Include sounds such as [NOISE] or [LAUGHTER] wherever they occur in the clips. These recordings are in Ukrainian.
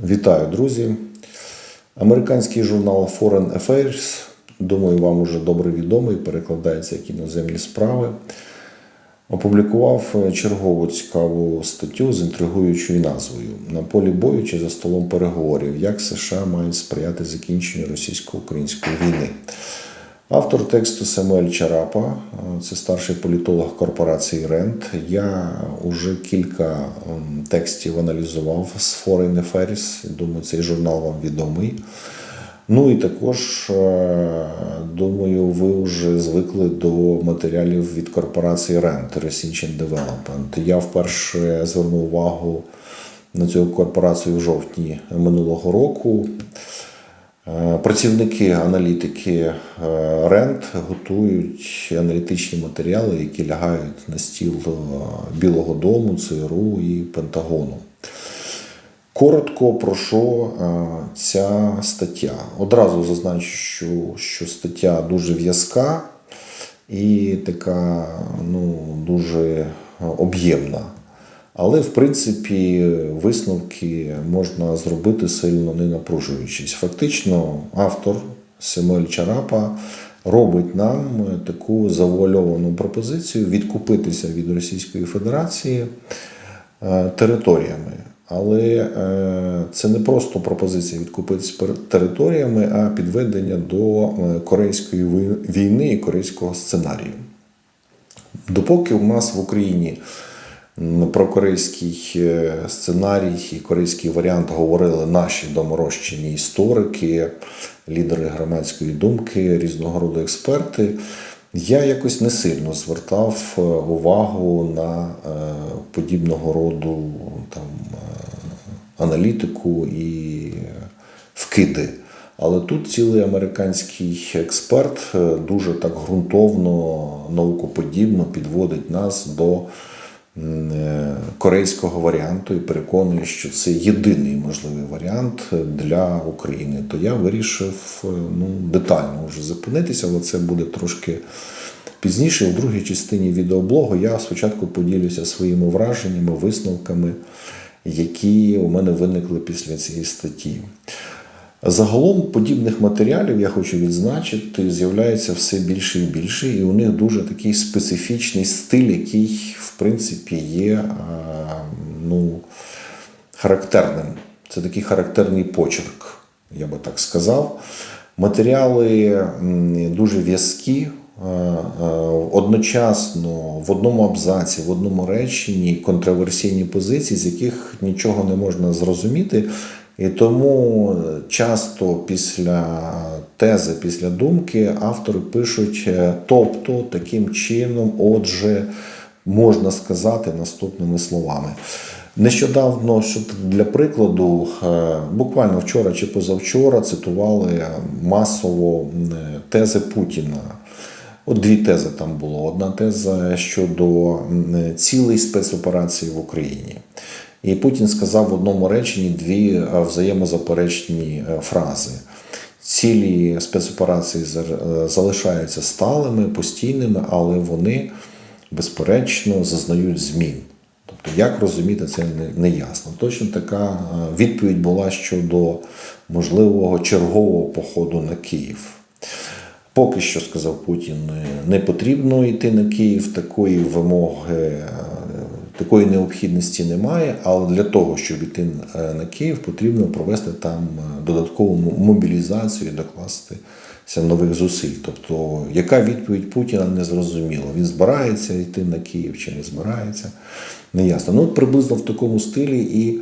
Вітаю, друзі. Американський журнал Foreign Affairs, думаю, вам уже добре відомий, перекладається як іноземні справи. Опублікував чергову цікаву статтю з інтригуючою назвою На полі бою чи за столом переговорів, як США мають сприяти закінченню російсько-української війни. Автор тексту Самуель Чарапа, це старший політолог корпорації Рент. Я уже кілька ем, текстів аналізував з Foreign Affairs. Думаю, цей журнал вам відомий. Ну і також, е, думаю, ви вже звикли до матеріалів від корпорації Rent Research and Development. Я вперше звернув увагу на цю корпорацію в жовтні минулого року. Е, Працівники аналітики е, Рент готують аналітичні матеріали, які лягають на стіл е, Білого Дому, ЦРУ і Пентагону. Коротко про що ця стаття. Одразу зазначу, що, що стаття дуже в'язка і така ну, дуже об'ємна. Але, в принципі, висновки можна зробити сильно не напружуючись. Фактично, автор Семель Чарапа робить нам таку завуальовану пропозицію відкупитися від Російської Федерації е, територіями. Але е, це не просто пропозиція відкупитися територіями, а підведення до е, корейської війни і корейського сценарію. Допоки у нас в Україні про корейський е, сценарій і корейський варіант говорили наші доморощені історики, лідери громадської думки, різного роду експерти, я якось не сильно звертав е, увагу на е, подібного роду там, аналітику і вкиди. Але тут цілий американський експерт дуже так ґрунтовно, наукоподібно підводить нас до корейського варіанту і переконує, що це єдиний можливий варіант для України. То я вирішив е, ну, детально вже зупинитися, але це буде трошки пізніше. У другій частині відеоблогу я спочатку поділюся своїми враженнями, висновками, які у мене виникли після цієї статті. Загалом подібних матеріалів я хочу відзначити, з'являється все більше і більше, і у них дуже такий специфічний стиль, який, в принципі, є ну, характерним. Це такий характерний почерк, я би так сказав. Матеріали дуже в'язкі, одночасно в одному абзаці, в одному реченні контроверсійні позиції, з яких нічого не можна зрозуміти. І тому часто після тези, після думки автори пишуть, е, тобто таким чином, отже, можна сказати наступними словами. Нещодавно, що для прикладу, е, буквально вчора чи позавчора цитували масово тези Путіна. От дві тези там було. Одна теза щодо цілей спецоперації в Україні. І Путін сказав в одному реченні дві е, взаємозаперечні е, фрази. Цілі спецоперації е, залишаються сталими, постійними, але вони, безперечно, зазнають змін. Тобто, як розуміти це не, ясно. Точно така відповідь була щодо можливого чергового походу на Київ. Поки що, сказав Путін, не потрібно йти на Київ, такої вимоги, такої необхідності немає. Але для того, щоб йти е, на Київ, потрібно провести там е, додаткову мобілізацію і докластися нових зусиль. Тобто, яка відповідь Путіна не зрозуміло. Він збирається йти на Київ чи не збирається, не ясно. Ну, приблизно в такому стилі і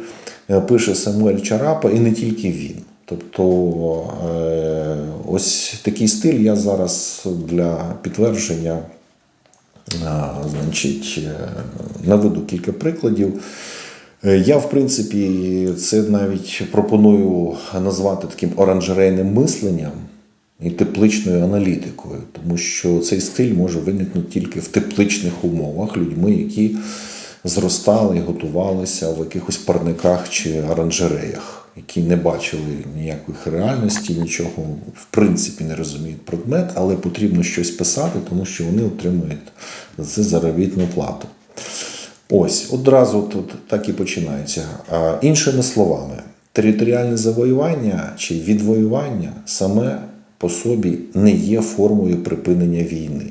е, пише Самуель Чарапа, і не тільки він. Тобто ось такий стиль я зараз для підтвердження значить, е, наведу кілька прикладів. Е, Я, в принципі, це навіть пропоную назвати таким оранжерейним мисленням і тепличною аналітикою, тому що цей стиль може виникнути тільки в тепличних умовах людьми, які зростали і готувалися в якихось парниках чи оранжереях, які не бачили ніяких реальності, нічого в принципі не розуміють предмет, але потрібно щось писати, тому що вони отримують за це заробітну плату. Ось одразу тут так і починається. А, іншими словами, Територіальне завоювання чи відвоювання саме по собі не є формою припинення війни.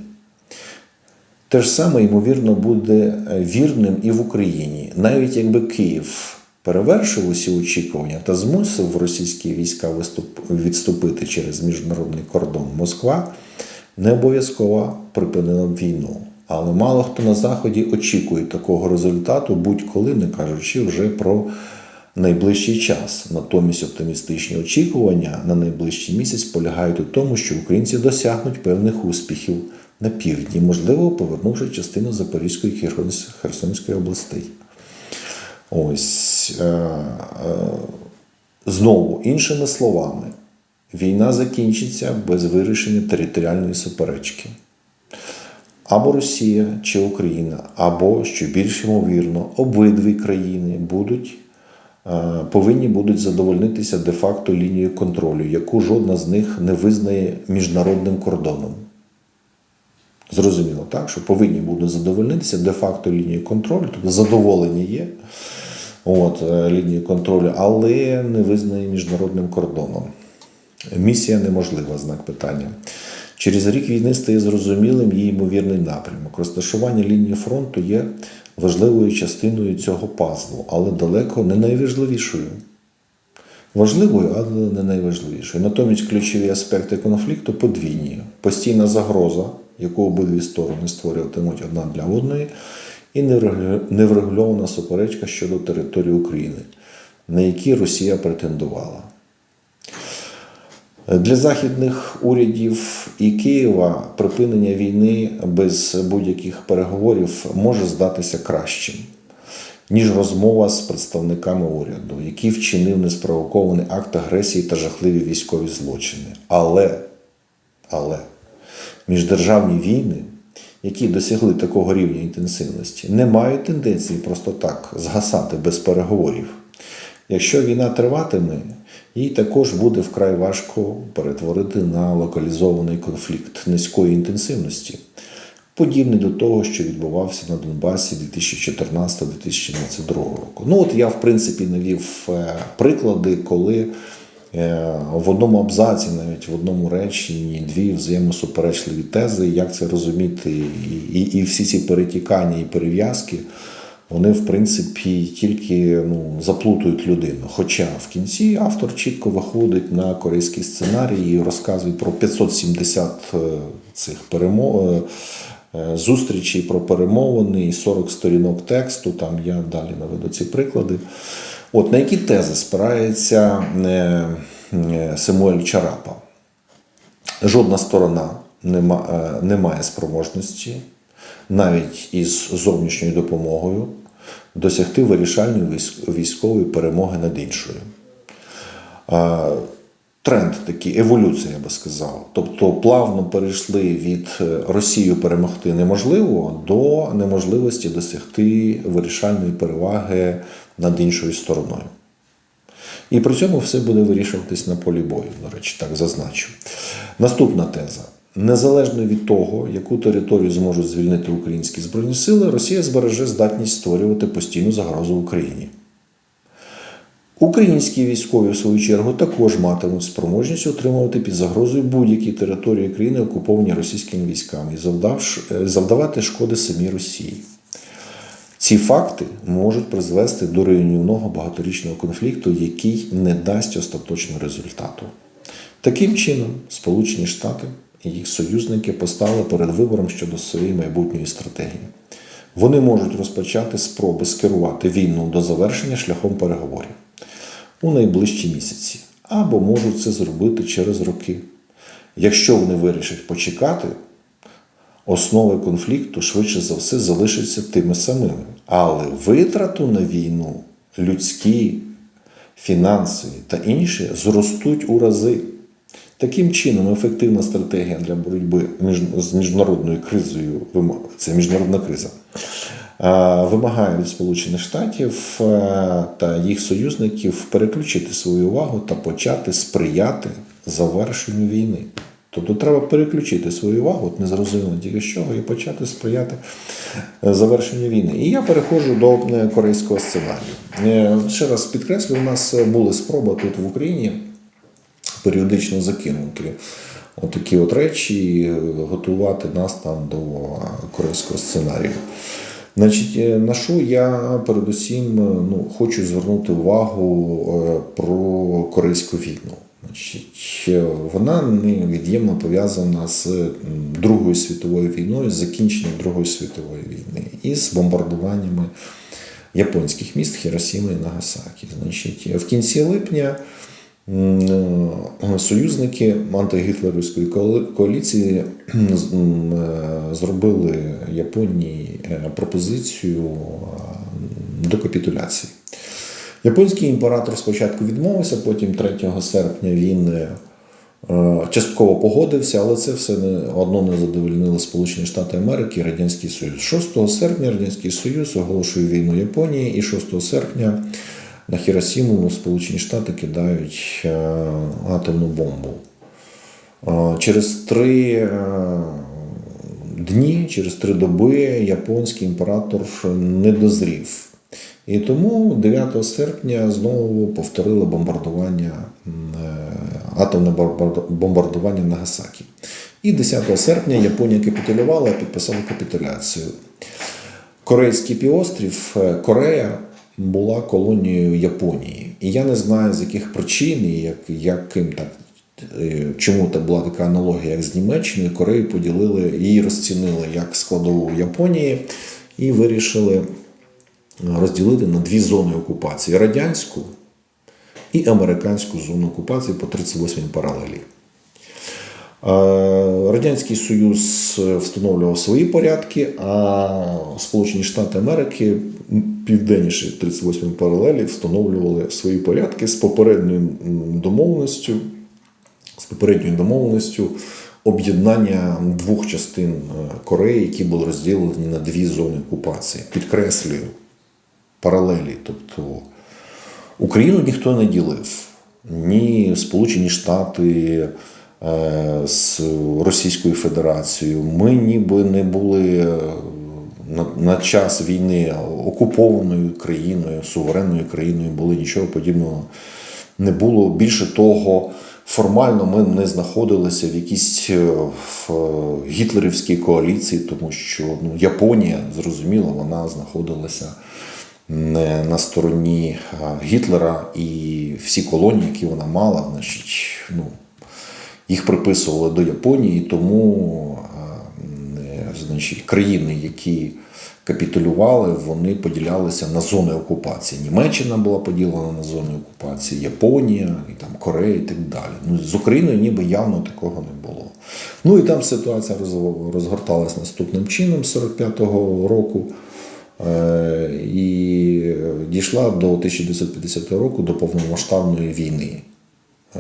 Те ж саме, ймовірно, буде е, вірним і в Україні, навіть якби Київ перевершив усі очікування та змусив російські війська відступити через міжнародний кордон Москва, не обов'язково припинила війну. Але мало хто на Заході очікує такого результату, будь-коли не кажучи вже про найближчий час. Натомість оптимістичні очікування на найближчий місяць полягають у тому, що українці досягнуть певних успіхів на півдні, можливо, повернувши частину Запорізької Херсонської областей. Ось е, е, знову, іншими словами, війна закінчиться без вирішення територіальної суперечки. Або Росія чи Україна, або, що більш ймовірно, обидві країни будуть, е, повинні будуть задовольнитися де-факто лінією контролю, яку жодна з них не визнає міжнародним кордоном. Зрозуміло, так? Що повинні будуть задовольнитися де-факто лінією контролю, тобто задоволені є от, е, лінією контролю, але не визнає міжнародним кордоном. Місія неможлива, знак питання. Через рік війни стає зрозумілим її ймовірний напрямок. Розташування лінії фронту є важливою частиною цього пазлу, але далеко не найважливішою. Важливою, але не найважливішою. Натомість ключові аспекти конфлікту подвійні: постійна загроза, яку обидві сторони створюватимуть одна для одної, і неврегульована суперечка щодо території України, на які Росія претендувала. Для західних урядів і Києва припинення війни без будь-яких переговорів може здатися кращим, ніж розмова з представниками уряду, який вчинив неспровокований акт агресії та жахливі військові злочини. Але, але міждержавні війни, які досягли такого рівня інтенсивності, не мають тенденції просто так згасати без переговорів. Якщо війна триватиме, їй також буде вкрай важко перетворити на локалізований конфлікт низької інтенсивності, подібний до того, що відбувався на Донбасі 2014-2022 року. Ну от я, в принципі, навів е, приклади, коли в одному абзаці, навіть в одному реченні, дві взаємосуперечливі тези, як це розуміти, і, і, і всі ці перетікання і перев'язки вони, в принципі, тільки ну, заплутують людину. Хоча в кінці автор чітко виходить на корейський сценарій і розказує про 570 е, цих перемов. е, Зустрічі про перемовини і 40 сторінок тексту. Там я далі наведу ці приклади. От на які тези спирається е, е, Семуель Чарапа? Жодна сторона е, не має спроможності навіть із зовнішньою допомогою досягти вирішальної військової перемоги над іншою. Тренд такий, еволюція, я би сказав. Тобто плавно перейшли від Росію перемогти неможливо до неможливості досягти вирішальної переваги над іншою стороною. І при цьому все буде вирішуватись на полі бою, до речі, так зазначу. Наступна теза. Незалежно від того, яку територію зможуть звільнити українські збройні сили, Росія збереже здатність створювати постійну загрозу Україні. Українські військові, в свою чергу, також матимуть спроможність отримувати під загрозою будь-які території країни, окуповані російськими військами, завдавати шкоди самій Росії. Ці факти можуть призвести до руйнівного багаторічного конфлікту, який не дасть остаточного результату. Таким чином, Сполучені Штати і їх союзники постали перед вибором щодо своєї майбутньої стратегії. Вони можуть розпочати спроби скерувати війну до завершення шляхом переговорів у найближчі місяці, або можуть це зробити через роки. Якщо вони вирішать почекати, основи конфлікту швидше за все залишаться тими самими. Але витрату на війну, людські, фінансові та інші зростуть у рази. Таким чином, ефективна стратегія для боротьби з міжнародною кризою це міжнародна криза. Вимагає від Сполучених Штатів та їх союзників переключити свою увагу та почати сприяти завершенню війни. Тобто треба переключити свою увагу, от незрозуміло тільки з чого, і почати сприяти е, завершенню війни. І я переходжу до е, корейського сценарію. Е, Ще раз підкреслю, у нас були спроби тут в Україні періодично закинути отакі от речі, і готувати нас там до корейського сценарію. Значить, на що я передусім ну, хочу звернути увагу про корейську війну. Вона невід'ємно пов'язана з Другою світовою війною, з закінченням Другої світової війни і з бомбардуваннями японських міст Хіросіми і Нагасакі. Значить, в кінці липня союзники антигітлерівської коаліції е, зробили Японії е, пропозицію до капітуляції. Японський імператор спочатку відмовився, потім 3 серпня він е, частково погодився, але це все не одно не задовольнило Сполучені Штати Америки і Радянський Союз. 6 серпня Радянський Союз оголошує війну Японії, і 6 серпня на Хіросіму Сполучені Штати кидають е, атомну бомбу. Е, Через три дні, через три доби японський імператор не дозрів. І тому 9 серпня знову повторили бомбардування, е, атомне бомбардування Нагасакі. І 10 серпня Японія капітулювала, підписала капітуляцію. Корейський півострів е, Корея була колонією Японії. І я не знаю, з яких причин, як, яким так, е, чому так була така аналогія, як з Німеччиною, Корею поділили, її розцінили як складову Японії і вирішили розділити на дві зони окупації: радянську і американську зону окупації по 38 паралелі. Е, Радянський Союз встановлював свої порядки, а Сполучені Штати Америки південніше 38 паралелі встановлювали свої порядки з попередньою домовленістю, з попередньою домовленістю об'єднання двох частин е, Кореї, які були розділені на дві зони окупації. Підкреслюю, паралелі. Тобто Україну ніхто не ділив. Ні Сполучені Штати е, з Російською Федерацією. Ми ніби не були е, на, час війни окупованою країною, суверенною країною, були нічого подібного не було. Більше того, формально ми не знаходилися в якійсь е, в гітлерівській коаліції, тому що ну, Японія, зрозуміло, вона знаходилася на стороні Гітлера і всі колонії, які вона мала, значить, ну, їх приписували до Японії, тому значить, країни, які капітулювали, вони поділялися на зони окупації. Німеччина була поділена на зони окупації, Японія, і там Корея і так далі. Ну, з Україною ніби явно такого не було. Ну і там ситуація роз- розгорталась наступним чином 45-го року. Е, і дійшла до 1950 року до повномасштабної війни. Е,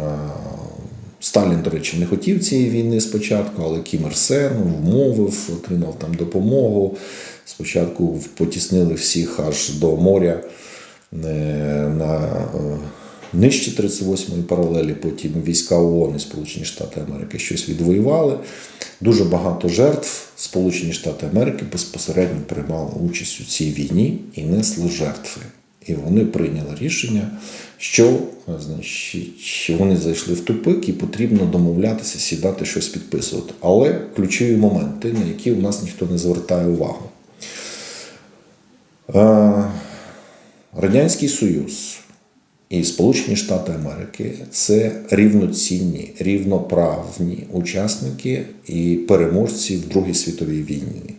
Сталін, до речі, не хотів цієї війни спочатку, але Кім Ір Сен вмовив, отримав там допомогу. Спочатку потіснили всіх аж до моря е, на нижче 38-ї паралелі, потім війська ООН і Сполучені Штати Америки щось відвоювали. Дуже багато жертв. Сполучені Штати Америки безпосередньо приймали участь у цій війні і несли жертви. І вони прийняли рішення, що е, значить, вони зайшли в тупик і потрібно домовлятися, сідати щось підписувати. Але ключові моменти, на які у нас ніхто не звертає увагу. Е, Радянський Союз і Сполучені Штати Америки це рівноцінні, рівноправні учасники і переможці в Другій світовій війні.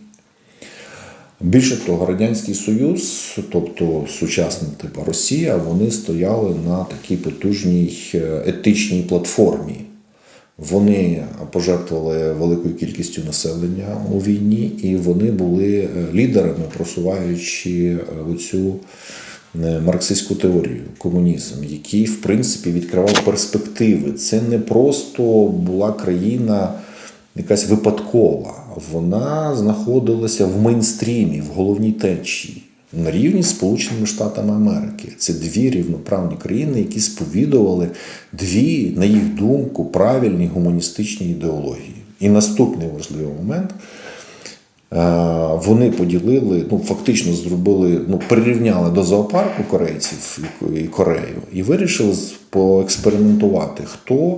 Більше того, Радянський Союз, тобто сучасна типа Росія, вони стояли на такій потужній е, етичній платформі. Вони пожертвували великою кількістю населення у війні, і вони були е, лідерами, просуваючи е, оцю марксистську теорію, комунізм, який, в принципі, відкривав перспективи. Це не просто була країна якась випадкова, вона знаходилася в мейнстрімі, в головній течії. на рівні з Сполученими Штатами Америки. Це дві рівноправні країни, які сповідували дві, на їх думку, правильні гуманістичні ідеології. І наступний важливий момент. Е, Вони поділили, ну фактично зробили, ну прирівняли до зоопарку корейців і- Корею, і вирішили поекспериментувати, хто,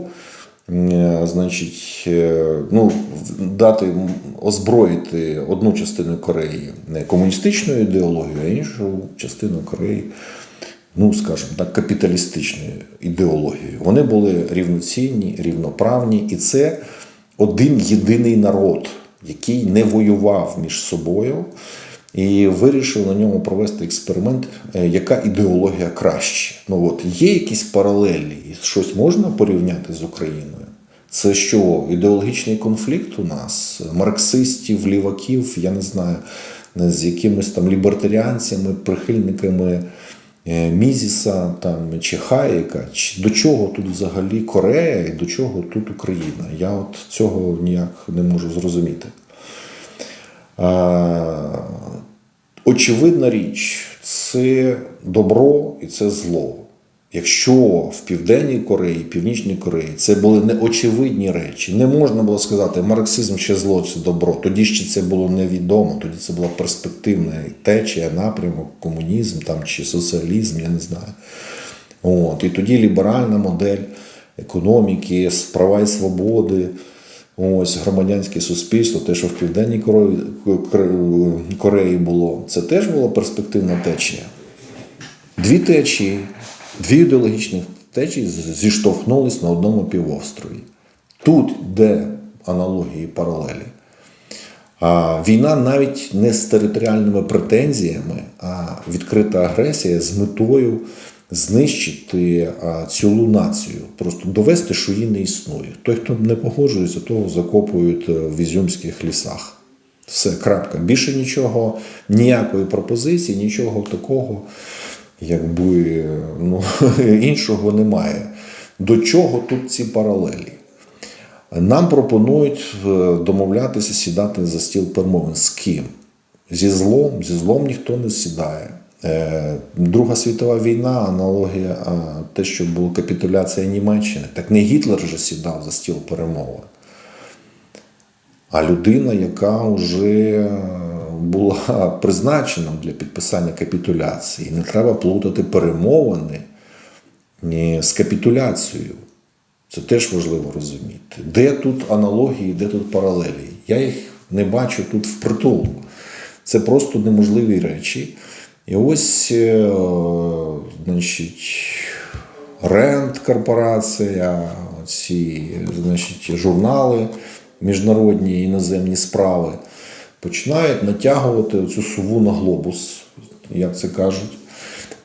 е, значить, е, ну, дати озброїти одну частину Кореї не комуністичною ідеологією, а іншу частину Кореї, ну скажімо так, капіталістичною ідеологією. Вони були рівноцінні, рівноправні, і це один єдиний народ, який не воював між собою, і вирішив на ньому провести експеримент, е, яка ідеологія краще. Ну от є якісь паралелі, щось можна порівняти з Україною. Це що, ідеологічний конфлікт у нас, марксистів, ліваків, я не знаю, з якимись там лібертаріанцями, прихильниками Мізіса там, чи Хаєка. До чого тут взагалі Корея і до чого тут Україна? Я от цього ніяк не можу зрозуміти. Очевидна річ, це добро і це зло. Якщо в Південній Кореї, Північній Кореї це були неочевидні речі, не можна було сказати, марксизм ще зло, це добро. Тоді ще це було невідомо, тоді це була перспективна течія, напрямок, комунізм там, чи соціалізм, я не знаю. От, і тоді ліберальна модель економіки, права і свободи, ось громадянське суспільство, те, що в Південній Кореї, Кореї було, це теж була перспективна течія. Дві течії, дві ідеологічні течії зіштовхнулись на одному півострові. Тут де аналогії паралелі. Війна навіть не з територіальними претензіями, а відкрита агресія з метою знищити цілу націю, просто довести, що її не існує. Той, хто не погоджується, того закопують е, в ізюмських лісах. Все, крапка. Більше нічого, ніякої пропозиції, нічого такого, якби ну, [LAUGHS] іншого немає. До чого тут ці паралелі? Нам пропонують е, домовлятися сідати за стіл перемовин. З ким? Зі злом, зі злом ніхто не сідає. Е, Друга світова війна, аналогія, те, що була капітуляція Німеччини. Так не Гітлер же сідав за стіл перемовин, а людина, яка вже була призначена для підписання капітуляції. Не треба плутати перемовини ні, з капітуляцією. Це теж важливо розуміти. Де тут аналогії, де тут паралелі? Я їх не бачу тут впритул. Це просто неможливі речі. І ось, е, значить, Ренд корпорація, ці значить, журнали, міжнародні іноземні справи починають натягувати цю суву на глобус, як це кажуть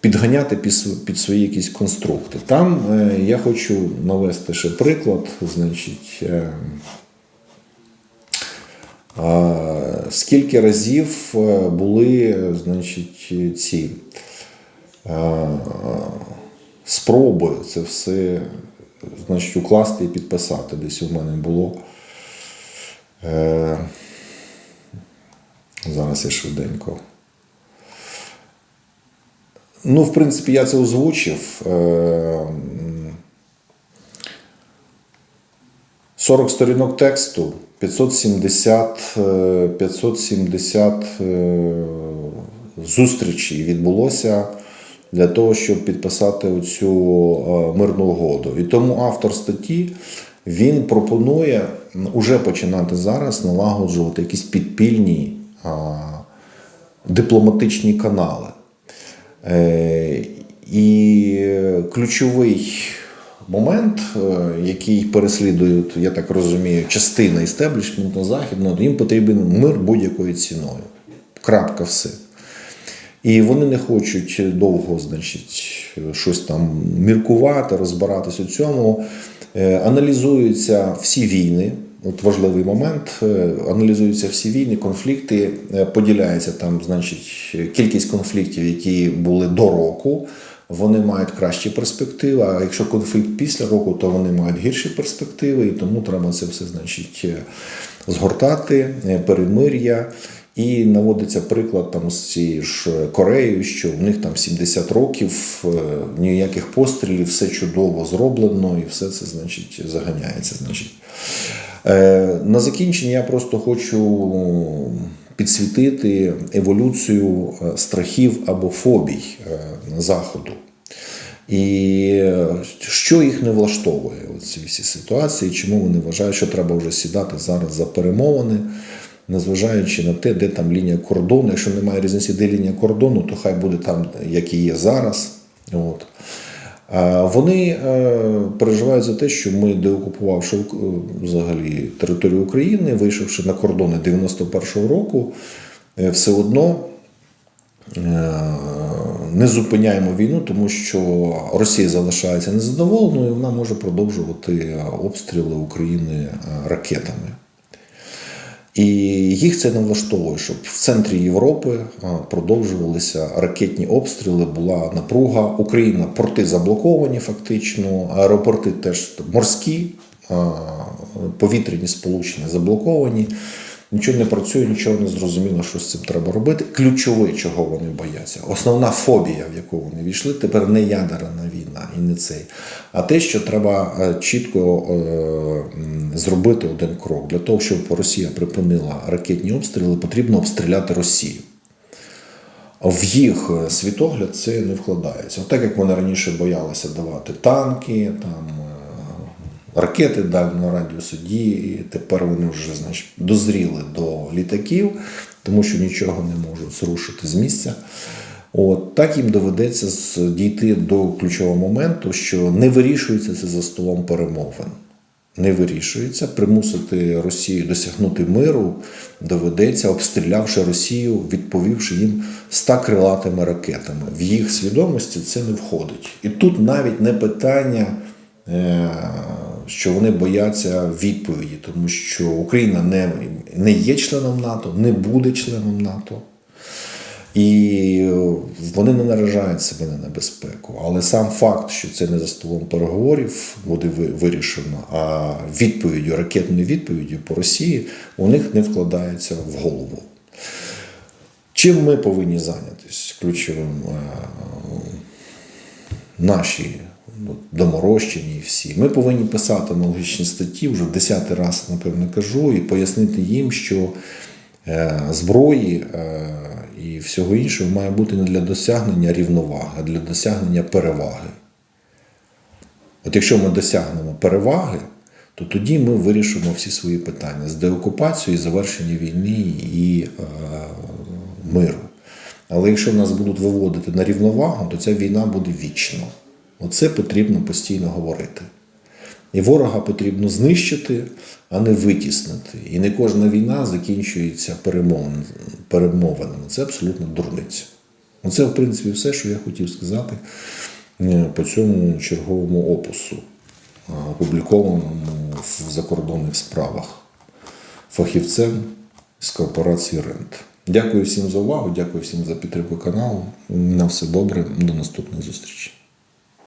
підганяти під, свої якісь конструкти. Там е, я хочу навести ще приклад, значить, е, скільки разів е, були значить, ці спроби це все значить, укласти і підписати. Десь у мене було. Е, зараз я швиденько. Ну, в принципі, я це озвучив. Е, 40 сторінок тексту, 570, е, 570 е, зустрічей відбулося для того, щоб підписати цю мирну угоду. І тому автор статті він пропонує уже починати зараз налагоджувати якісь підпільні дипломатичні канали. Е, І ключовий момент, е, який переслідують, я так розумію, частина істеблішменту західного, їм потрібен мир будь-якою ціною. Крапка все. І вони не хочуть довго, значить, щось там міркувати, розбиратись у цьому. Е, Аналізуються всі війни. От важливий момент. Е, Аналізуються всі війни, конфлікти, е, поділяється там, значить, кількість конфліктів, які були до року. Вони мають кращі перспективи. А якщо конфлікт після року, то вони мають гірші перспективи, і тому треба це все, значить, е, згортати, перемир'я. І наводиться приклад там з цією ж Кореєю, що в них там 70 років, ніяких пострілів, все чудово зроблено, і все це значить заганяється. Значить. Е, На закінчення я просто хочу підсвітити еволюцію е, страхів або фобій е, заходу. І що їх не влаштовує у ці всі ситуації, чому вони вважають, що треба вже сідати зараз за перемовини, незважаючи на те, де там лінія кордону. Якщо немає різниці, де лінія кордону, то хай буде там, як і є зараз. От. А Вони е, переживають за те, що ми, деокупувавши е, взагалі територію України, вийшовши на кордони 91-го року, е, все одно е, не зупиняємо війну, тому що Росія залишається незадоволеною, і вона може продовжувати обстріли України е, ракетами. І їх це не влаштовує, щоб в центрі Європи продовжувалися ракетні обстріли, була напруга. Україна порти заблоковані, фактично, аеропорти теж морські, повітряні сполучення заблоковані. Нічого не працює, нічого не зрозуміло, що з цим треба робити. Ключове, чого вони бояться, основна фобія, в яку вони війшли, тепер не ядерна війна і не цей, а те, що треба е, чітко е, зробити один крок. Для того, щоб Росія припинила ракетні обстріли, потрібно обстріляти Росію. В їх е, світогляд це не вкладається. Так як вони раніше боялися давати танки, там ракети дальнього радіусу дії, і тепер вони вже значить, дозріли до літаків, тому що нічого не можуть зрушити з місця. От так їм доведеться дійти до ключового моменту, що не вирішується це за столом перемовин. Не вирішується. Примусити Росію досягнути миру доведеться, обстрілявши Росію, відповівши їм ста крилатими ракетами. В їх свідомості це не входить. І тут навіть не питання, що вони бояться відповіді, тому що Україна не, не є членом НАТО, не буде членом НАТО. І вони не наражають себе на небезпеку. Але сам факт, що це не за столом переговорів буде вирішено, а відповіддю, ракетною відповіддю по Росії у них не вкладається в голову. Чим ми повинні зайнятися ключовим е, наші доморощені всі. Ми повинні писати аналогічні статті, вже в десятий раз, напевно, кажу, і пояснити їм, що е, зброї е, і всього іншого має бути не для досягнення рівноваги, а для досягнення переваги. От якщо ми досягнемо переваги, то тоді ми вирішимо всі свої питання з деокупацією, завершення війни і е, миру. Але якщо нас будуть виводити на рівновагу, то ця війна буде вічно. Оце потрібно постійно говорити. І ворога потрібно знищити, а не витіснити. І не кожна війна закінчується перемовин- перемовинами. Це абсолютно дурниця. Оце, в принципі, все, що я хотів сказати е, по цьому черговому опусу, е, опублікованому в закордонних справах фахівцем з корпорації Рент. Дякую всім за увагу, дякую всім за підтримку каналу. На все добре, до наступних зустрічей.